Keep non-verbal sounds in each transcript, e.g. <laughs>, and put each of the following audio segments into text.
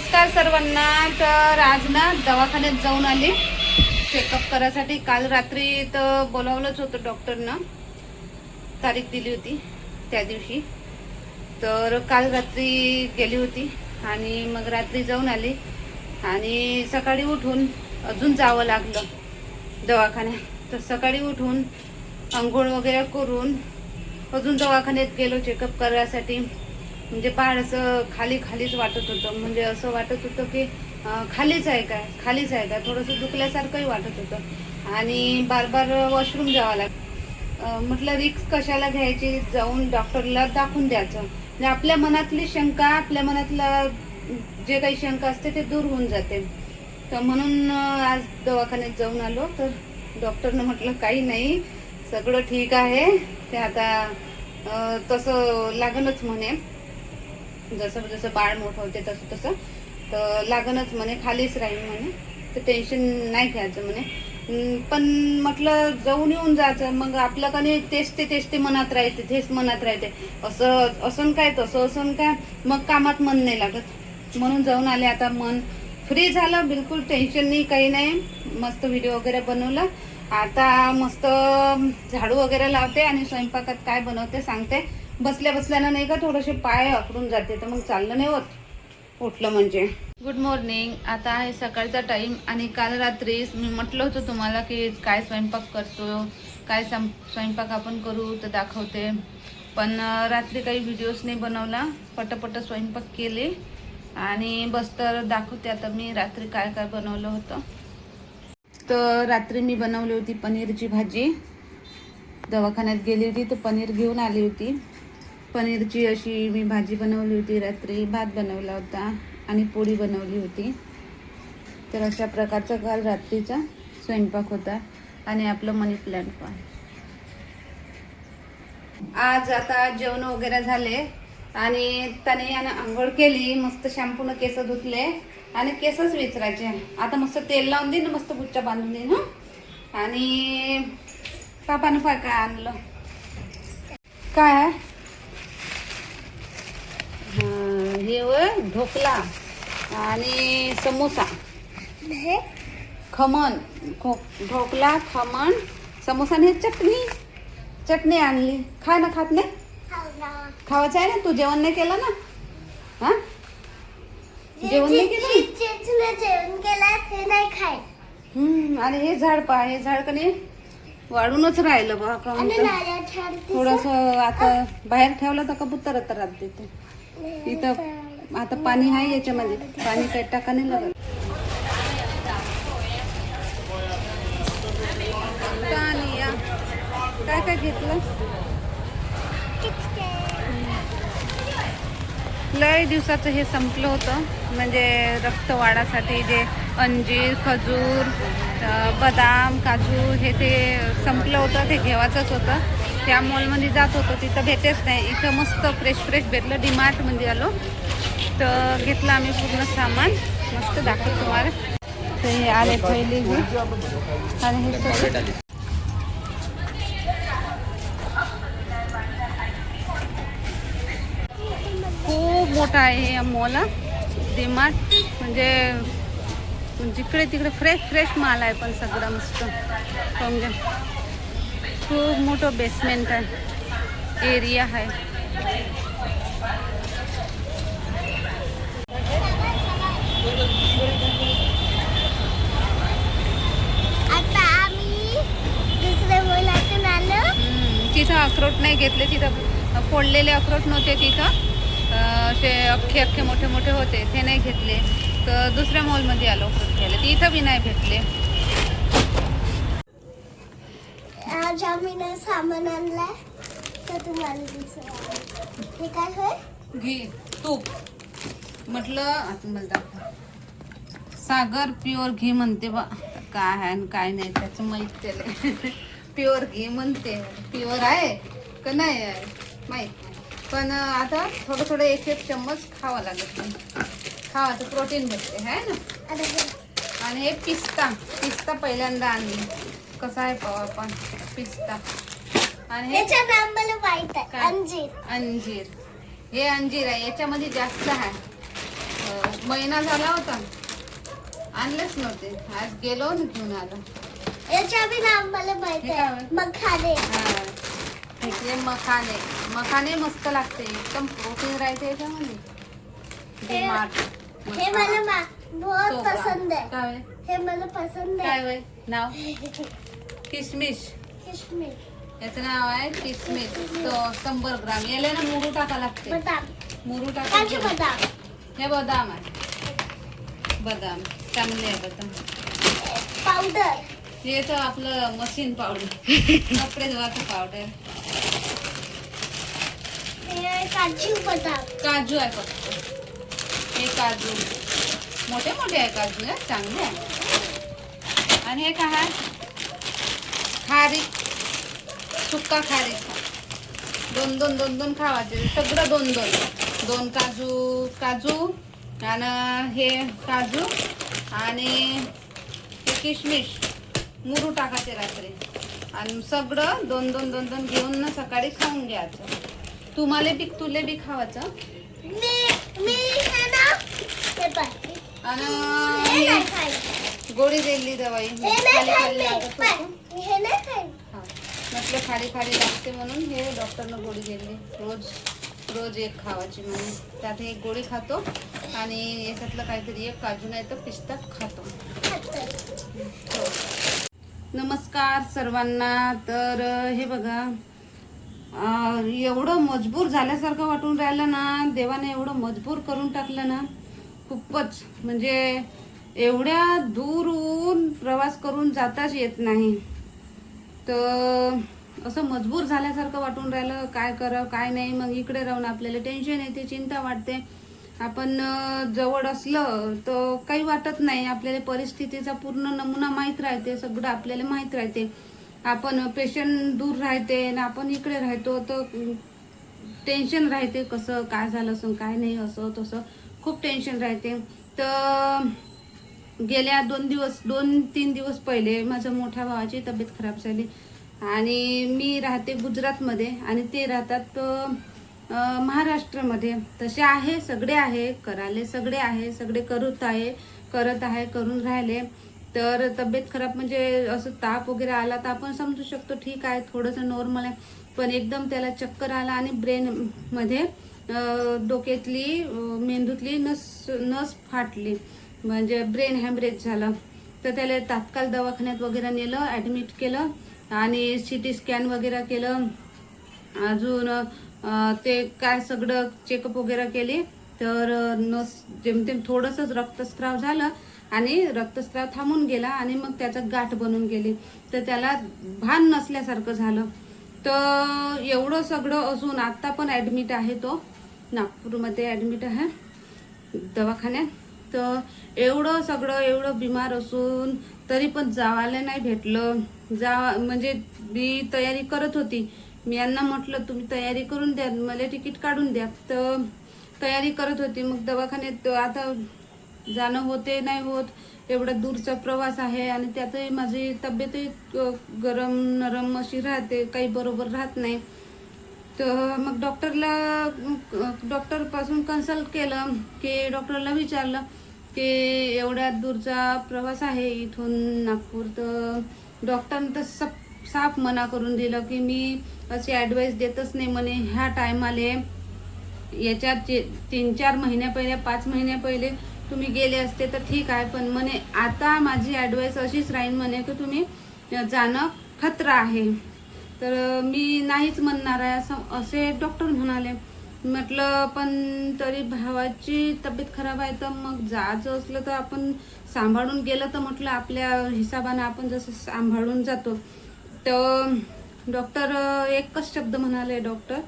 नमस्कार सर्वांना. तर आज ना दवाखान्यात जाऊन आले. चेकअप करायसाठी काल रात्री तर बोलावलंच होतं डॉक्टरनं तारीख दिली होती त्या दिवशी. तर काल रात्री गेली होती आणि मग रात्री जाऊन आली. आणि सकाळी उठून अजून जावं लागलं दवाखान्यात. तर सकाळी उठून आंघोळ वगैरे करून अजून दवाखान्यात गेलो चेकअप करायसाठी. म्हणजे पार असं खाली खालीच वाटत होतं. म्हणजे असं वाटत होतं की खालीच आहे काय? खालीच आहे काय? थोडंसं दुखल्यासारखंही वाटत होतं. आणि बार बार वॉशरूम जावं लागलं म्हटलं रिक्स कशाला घ्यायची? जाऊन डॉक्टरला दाखवून द्यायचं. म्हणजे आपल्या मनातली शंका आपल्या मनातला जे काही शंका असते ते दूर होऊन जाते. तर म्हणून आज दवाखान्यात जाऊन आलो. तर डॉक्टरनं म्हटलं काही नाही. सगळं ठीक आहे. ते आता तसं लागणच म्हणे. जसं जसं बाळ मोठं होते तसं तसं. तर लागणच म्हणे खालीच राहील म्हणे. तर टेन्शन नाही घ्यायचं म्हणे. पण म्हटलं जाऊन येऊन जायचं. मग आपलं का नाही तेच ते तेच ते मनात राहते तेच मनात राहते. असं असं काय तसं असं काय मग कामात मन नाही लागत. म्हणून जाऊन आले आता मन. फ्री झालं बिलकुल टेन्शन नाही काही नाही. मस्त व्हिडिओ वगैरे बनवला. आता मस्त झाडू वगैरे लावते आणि स्वयंपाकात काय बनवते सांगते. बसल्या बसल्यानं नाही का थोडेसे पाय आकडून जाते तर मग चाललं नाही होत. उठलं म्हणजे. गुड मॉर्निंग आता आहे सकाळचा टाइम आणि काल रात्री मी म्हटलं होतं तुम्हाला की काय स्वयंपाक करतो काय सं स्वयंपाक आपण करू तर दाखवते. पण रात्री काही व्हिडिओज नाही बनवला. पटपट स्वयंपाक केले आणि बस तर दाखवते आता मी रात्री काय काय बनवलं होतं. तर रात्री मी बनवली होती पनीरची भाजी. दवाखान्यात गेली होती तर पनीर घेऊन आली होती. पनीरची अशी मी भाजी बनवली होती रात्री भात बनवला होता आणि पोळी बनवली होती. तर अशा प्रकारचा काल रात्रीचा स्वयंपाक होता आणि आपलं मनी प्लॅन पण. आज आता जेवण वगैरे झाले आणि त्याने यानं आंघोळ केली मस्त शॅम्पूनं केस धुतले आणि केसच विचरायचे. आता मस्त तेल लावून देईन मस्त गुच्चा बांधून देईन आणि पापानं पाय काय आणलं. काय आहे हं, ढोकला आणि समोसा. खमण खो ढोकला खमण समोसा आणि हे चटणी. चटणी आणली. खा ना खात नाही? खावायचं आहे ना तू? जेवण नाही केलं ना? हा? जेवण नाही केलं? जेवण केलं ते नाही खाय हम्म आणि हे झाड पहा हे झाड का नाही वाढूनच राहिलं बा थोडस आता बाहेर ठेवलं तर कबूतर त्रास देते इथं आता पाणी आहे याच्यामध्ये. पाणी काही टाका नाही लागत. या. काय काय घेतलं? लय दिवसाचं हे संपलं होतं. म्हणजे रक्तवाढासाठी जे अंजीर खजूर बदाम काजू हे ते संपलं होतं. ते घेवायचंच होतं. त्या मॉलमध्ये जात होतो. तिथं भेटेच नाही. इथं मस्त फ्रेश फ्रेश भेटलं. डीमार्टमध्ये आलो. तर घेतलं आम्ही पूर्ण सामान. मस्त दाखवतो तुम्हाला. तर हे आले पहिले आणि हे खूप मोठा आहे हे. मॉल डीमार्ट म्हणजे जिकडे तिकडे फ्रेश फ्रेश माल आहे पण सगळं मस्त. समजा. खूप मोठं बेसमेंट आहे. एरिया आहे. तिथं अक्रोट नाही घेतले तिथं फोडलेले अक्रोट नव्हते तिथं. ते अख्खे अख्खे मोठे मोठे होते ते नाही घेतले. तर दुसऱ्या मॉलमध्ये आलो घ्यायला. ते इथं बी नाही भेटले. आज आम्ही ना सामान आणलाय. तर तुम्हाला हे काय होय? घी तूप. म्हटलं आता मला दाखव. सागर प्युअर घी म्हणते बा. काय आहे आणि काय नाही त्याचं माहीत त्याला. <laughs> प्युअर घी म्हणते. प्युअर आहे का नाही आहे? माहीत नाही. पण आता थोडं थोडं एक एक चम्मच खावा लागत खावा तर प्रोटीन भेटते आहे ना? आणि हे पिस्ता. पिस्ता पहिल्यांदा आणली. कसा आहे पाव आपण? पिस्ता. आणि याचं नाव मला माहीत आहे. काय? अंजीर. अंजीर. हे अंजीर आहे. याच्यामध्ये जास्त आहे. अं, महिना झाला होता. आणलेच नव्हते. आज गेलो आणि घेऊन आलो याच्या बी नाव मला माहीत हे काय आहे? मखाने. हा. मखाने. मखाने मस्त लागते. एकदम प्रोटीन राहते याच्यामध्ये. हे मला मा- बहुत. पसंद आहे. काय होय? हे मला पसंद काय आहे. होय? नाव? <laughs> किशमिश याचं नाव आहे किसमिस. तो शंभर ग्राम. याला ना मुरू टाका लागते. मुरू काजू टाका बदाम. हे बदाम आहे. बदाम. चांगले आहे बदाम. पावडर. हे तर आपलं मशीन पावडर. कपडे धुवाचं पावडर. हे काजू बदाम. काजू आहे फक्त. हे काजू. मोठे मोठे आहे काजू आहे चांगले आहे. आणि हे काय आहे? खारीक सुक्का खारीक दोन दोन दोन दोन खावायचे सगळं दोन दोन. दोन काजू काजू आणि हे काजू आणि हे किशमिश. मुरू टाकायचे रात्री. आणि सगळं दोन दोन दोन दोन घेऊन ना सकाळी खाऊन घ्यायचं. तुम्हाला बी तुले बी खावायचं. मी मी हे ना हे पाय हे आणि गोळी दिली दवाई खाली खाली हे नाही खाईन. म्हटलं खाली खाली लागते म्हणून हे डॉक्टरनं गोळी दिली रोज रोज एक खावायची म्हणून. त्यात एक गोळी खातो आणि याच्यातलं काहीतरी एक काजू नाही तर पिस्ता खातो. नमस्कार सर्वांना. तर हे बघा अं, एवढं मजबूर झाल्यासारखं वाटून राहिलं ना देवाने एवढं मजबूर करून टाकलं ना खूपच. म्हणजे एवढ्या दूरहून प्रवास करून जाताच येत नाही. तर असं मजबूर झाल्यासारखं वाटून राहिलं काय करावं काय नाही मग इकडे राहून आपल्याला टेन्शन येते चिंता वाटते. आपण जवळ असलं तर काही वाटत नाही. आपल्याला परिस्थितीचा पूर्ण नमुना माहीत राहते सगळं आपल्याला माहीत राहते. आपण पेशंट दूर राहते आणि आपण इकडे राहतो तर टेन्शन राहते कसं काय झालं असं काय नाही असं तसं. खूप टेन्शन राहते. तर गेल्या दोन दिवस दोन तीन दिवस पहिले माझ्या मोठ्या भावाची तब्येत खराब झाली. आणि मी राहते गुजरातमध्ये आणि ते राहतात महाराष्ट्रामध्ये. तसे आहे सगळे आहे कराले सगळे आहे सगळे करत आहे करत आहे करून राहिले. तर तब्येत खराब म्हणजे असं ताप वगैरे आला तर आपण समजू शकतो ठीक आहे थोडंसं नॉर्मल आहे. पण एकदम त्याला चक्कर आला आणि ब्रेनमध्ये डोक्यातली मेंदूतली नस नस फाटली. म्हणजे ब्रेन हॅमरेज झालं. तर त्याला तात्काळ दवाखान्यात वगैरे नेलं ॲडमिट केलं आणि सी टी स्कॅन वगैरे केलं. अजून ते काय सगळं चेकअप वगैरे केले. तर नस जेमतेम थोडंसंच रक्तस्राव झालं आणि रक्तस्राव थांबून गेला आणि मग त्याचं गाठ बनून गेली. तर त्याला भान नसल्यासारखं झालं. तर एवढं सगळं असून आत्ता पण ॲडमिट आहे तो. नागपूरमध्ये ॲडमिट आहे दवाखान्यात. तर एवढं सगळं एवढं बिमार असून तरी पण जावायला नाही भेटलं. जा म्हणजे मी तयारी करत होती. मी यांना म्हटलं तुम्ही तयारी करून द्या मला तिकीट काढून द्या. तर तयारी करत होती. मग दवाखान्यात आता जाणं होते नाही होत एवढा दूरचा प्रवास आहे आणि त्यातही माझी तब्येतही गरम नरम अशी राहते काही बरोबर राहत नाही. तर मग डॉक्टरला डॉक्टरपासून कन्सल्ट केलं की डॉक्टरला विचारलं की एवढ्या दूरचा प्रवास आहे इथून नागपूर तर डॉक्टरनं तर सप साफ मना करून दिलं की मी अशी ॲडवाईस देतच नाही म्हणे. ह्या टायमाले याच्या चे तीन चार महिन्या पहिले पाच महिन्या पहिले तुम्ही गेले असते तर ठीक आहे पण म्हणे आता माझी ॲडवाईस अशीच राहील म्हणे की तुम्ही जाणं खतरा आहे. तर मी नाहीच म्हणणार आहे. असं असे डॉक्टर म्हणाले. म्हटलं पण तरी भावाची तब्येत खराब आहे तर मग जायचं असलं तर आपण सांभाळून गेलं तर म्हटलं आपल्या हिसाबानं आपण जसं सांभाळून जातो. तर डॉक्टर एकच शब्द म्हणाले डॉक्टर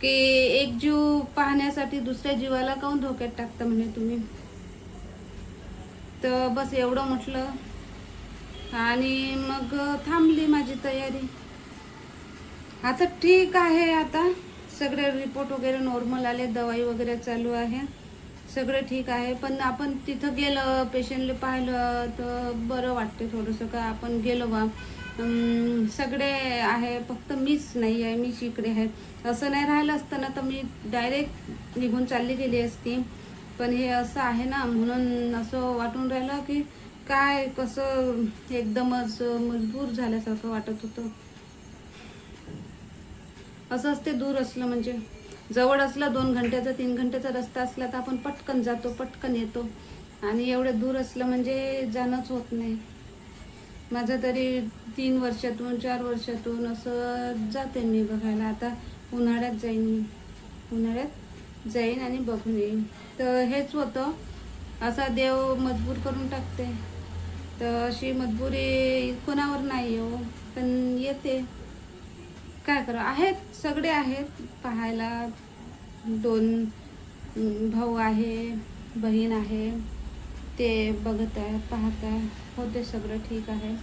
की एक जीव पाहण्यासाठी दुसऱ्या जीवाला काऊन धोक्यात टाकता म्हणे तुम्ही? तर बस एवढं म्हटलं. आणि मग थांबली माझी तयारी. आता ठीक आहे आता. सगळे रिपोर्ट वगैरे नॉर्मल आले दवाई वगैरे चालू आहे. सगळं ठीक आहे. पण आपण तिथं गेलं पेशंटला पाहिलं तर बरं वाटते थोडंसं का आपण गेलो बा. सगळे आहे फक्त मीच नाही आहे मीच इकडे आहे. असं नाही राहिलं असतं ना तर मी डायरेक्ट निघून चालली गेली असती. पण हे असं आहे ना म्हणून असं वाटून राहिलं की काय कसं एकदमच मजबूर झाल्यासारखं वाटत होतं. असं असते दूर असलं म्हणजे. जवळ असलं दोन घंट्याचा तीन घंट्याचा रस्ता असला तर आपण पटकन जातो पटकन येतो. आणि एवढं दूर असलं म्हणजे जाणंच होत नाही. माझं तरी तीन वर्षातून चार वर्षातून असं जाते मी बघायला. आता उन्हाळ्यात जाईन मी. उन्हाळ्यात जाईन आणि बघून येईन. तर हेच होतं. असा देव मजबूर करून टाकते. तर अशी मजबुरी कोणावर नाही हो पण येते. काय करा आहेत सगळे आहेत. पाहायला दोन भाऊ आहे बहीण आहे. ते बघत आहे पाहत आहे. होते सगळं ठीक आहे.